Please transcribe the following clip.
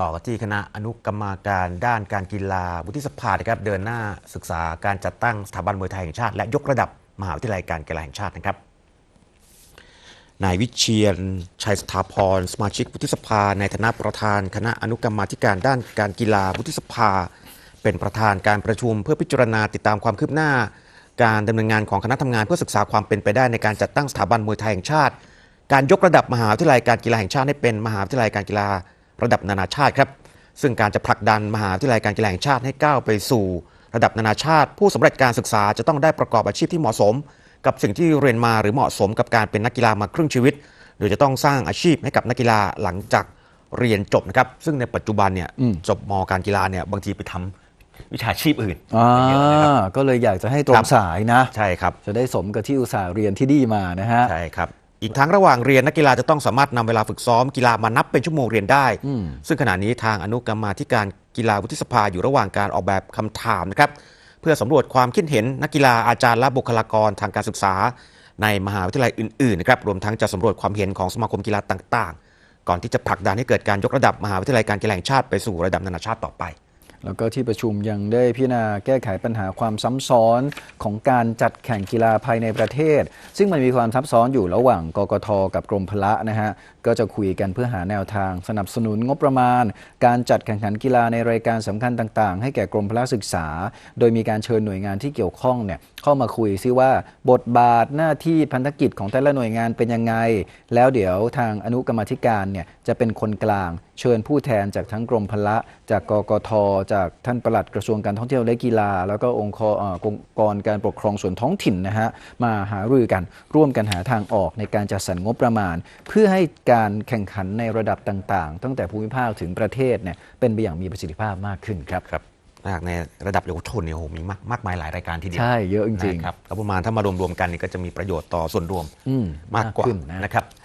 ต่อที่คณะอนุกรรมาการด้านการกีฬาวุฒิสภานะครับเดินหน้าศึกษาการจัดตั้งสถาบันมวยไทยแห่งชาติ และยกระดับมหาวิทยาลัยการกีฬาแห่งชาตินะครับนายวิเชียนชัยสถาพร สมาชิกวุฒิสภา ในฐานะประธาน คณะอนุกรรมาธิการด้านการกีฬาวุฒิสภา เป็นประธานการประชุมเพื่อพิจารณาติดตามความคืบหน้า การดำเนินงานของคณะทำงานเพื่อศึกษาความเป็นไปได้ในการจัดตั้งสถาบันมวยไทยแห่งชาติ การยกระดับมหาวิทยาลัยการกีฬาแห่งชาติให้เป็นมหาวิทยาลัยการกีฬา ระดับนานาชาติครับ ซึ่งการจะผลักดันมหาวิทยาลัยการกีฬาแห่งชาติให้ก้าวไปสู่ ระดับนานาชาติ ผู้สำเร็จการศึกษาจะต้องได้ประกอบอาชีพที่เหมาะสม กับสิ่งที่เรียนมาหรือเหมาะสมกับการเป็นนักกีฬามาครึ่งชีวิต โดยจะต้องสร้างอาชีพให้กับนักกีฬาหลังจากเรียนจบนะครับซึ่งในปัจจุบันเนี่ยจบมการกีฬาเนี่ยบางทีไปทำวิชาชีพอื่นอ่าเยอะนะครับก็เลยอยากจะให้ตรครังบสายนะ ใช่ครับ จะได้สมกับที่อุตส่าห์เรียนที่ดีมานะฮะ ใช่ครับ อีกทั้งระหว่างเรียนนักกีฬาจะต้องสามารถนำเวลาฝึกซ้อมกีฬามานับเป็นชั่วโมงเรียนได้ ซึ่งขณะนี้ทางอนุกรรมาธิการกีฬาวุฒิสภาอยู่ระหว่างการออกแบบคำถามนะครับเพื่อสำรวจความคิดเห็นนักกีฬาอาจารย์และบุคลากรทางการศึกษา ในมหาวิทยาลัยอื่นๆนะครับรวมทั้งจะสำรวจความเห็นของสมาคมกีฬาต่าง ๆ ก่อนที่จะผลักดันให้เกิดการยกระดับมหาวิทยาลัยการกีฬาแห่งชาติไปสู่ระดับนานาชาติต่อไป แล้วก็ที่ประชุมยังได้พิจารณาแก้ไขปัญหาความซ้ำซ้อนของการจัดแข่งกีฬาภายในประเทศ ซึ่งมันมีความซับซ้อนอยู่ระหว่างกกทกับกรมพละนะฮะก็จะคุยกันเพื่อหาแนวทาง สนับสนุนงบประมาณ การจัดแข่งขันกีฬาในรายการสำคัญต่าง ๆ ให้แก่กรมพละศึกษา โดยมีการเชิญหน่วยงานที่เกี่ยวข้องเนี่ยเข้ามาคุยซิว่าบทบาทหน้าที่พันธกิจของแต่ละหน่วยงานเป็นยังไง แล้วเดี๋ยวทางอนุกรรมธิการเนี่ยจะเป็นคนกลาง เชิญผู้แทนจากทั้งกรมพละ จากกกทจากท่านปลัดกระทรวงการท่องเที่ยวและกีฬา แล้วก็องค์กรเอ่อองค์กรการปกครองส่วนท้องถิ่นนะฮะมาหารือกันร่วมกันหาทางออกในการจัดสรรงบประมาณ เพื่อให้การแข่งขันในระดับต่างๆ ตั้งแต่ภูมิภาคถึงประเทศเนี่ยเป็นไปอย่างมีประสิทธิภาพมากขึ้นครับครับมากในระดับเยาวชนเนี่ยโอ้โหมีมากมากมายหลายรายการทีเดียวใช่เยอะจริงๆนะครับแล้วประมาณถ้ามารวมๆกันนี่ก็จะมีประโยชน์ต่อส่วนรวมอืมมากกว่าขึ้นนะนะครับ